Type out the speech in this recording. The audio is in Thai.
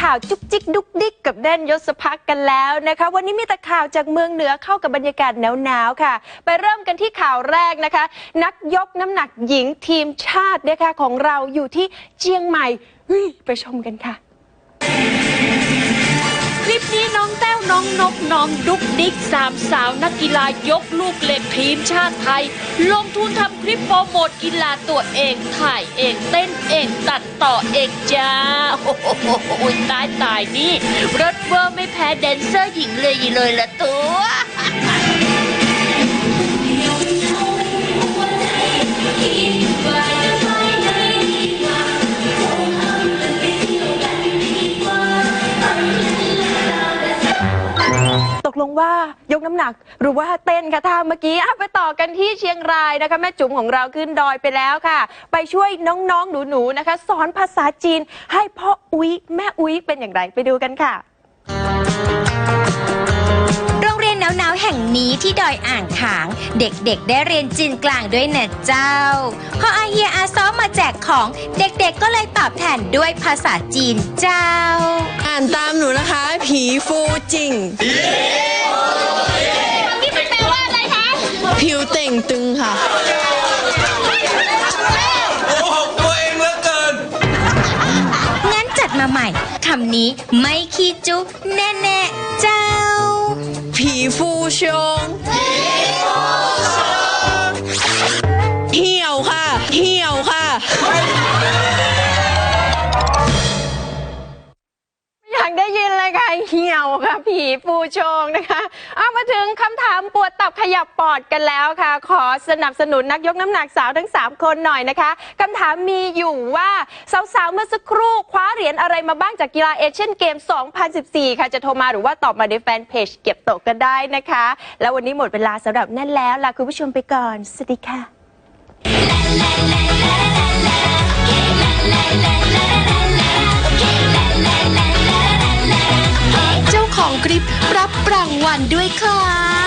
ข่าวจุกจิกดุกดิกกับแดนยศพักกันแล้วนะคะ วันนี้มีแต่ข่าวจากเมืองเหนือเข้ากับบรรยากาศหนาวๆค่ะ ไปเริ่มกันที่ข่าวแรกนะคะ นักยกน้ำหนักหญิงทีมชาตินะคะของเราอยู่ที่เชียงใหม่ไปชมกันค่ะคลิปนี้น้องแต้วน้องนกน้องดุกดิกสามสาวนักกีฬายกลูกเหล็กทีมชาติไทย ลงทุนทำคลิปโปรโมทกีฬาตัวเองถ่ายเองเต้นเองตัด ต่อเองจ้าโอ้โหตายตายนี่รถเวอร์ไม่แพ้แดนเซอร์หญิงเลยเลยละตัว ตกลงว่ายกน้ำหนักหรือว่าเต้นคะท่าเมื่อกี้อะไปต่อกันที่เชียงรายนะคะ แม่จุ๋มของเราขึ้นดอยไปแล้วค่ะ ไปช่วยน้องๆหนูๆนะคะ สอนภาษาจีนให้พ่ออุ๊ยแม่อุ๊ยเป็นอย่างไรไปดูกันค่ะ โรงเรียนหนาวๆแห่งนี้ที่ดอยอ่างขาง เด็กๆ ได้เรียนจีนกลางด้วยนะเจ้า พออาเฮียอาซ้อมมาแจกของเด็กๆก็เลยตอบแทนด้วยภาษาจีนเจ้าานตามหนูนะคะ ผีฟูจริง นี่มันแปลว่าอะไรคะ ผิวเต่งตึงค่ะงั้นจัดมาใหม่ คำนี้ไม่ขี้จุแน่ ๆ เจ้า ผีฟูชง เผีปูโชงนะคะเอามาถึงคำถามปวดตับขยับปอดกันแล้วค่ะ ขอสนับสนุนนักยกน้ำหนักสาวทั้ง 3 คนหน่อยนะคะคำถามมีอยู่ว่าสาวๆเมื่อสักครู่คว้าเหรียญอะไรมาบ้างจากกีฬาเอเชียนเกม 2014 ค่ะจะโทรมาหรือว่าตอบมาในแฟนเพจเก็บตกกันได้นะคะ แล้ววันนี้หมดเวลาสำหรับแน่นแล้วลาคุณผู้ชมไปก่อนสวัสดีค่ะ เจ้าของคลิปรับรางวัลด้วยค่ะเก็บ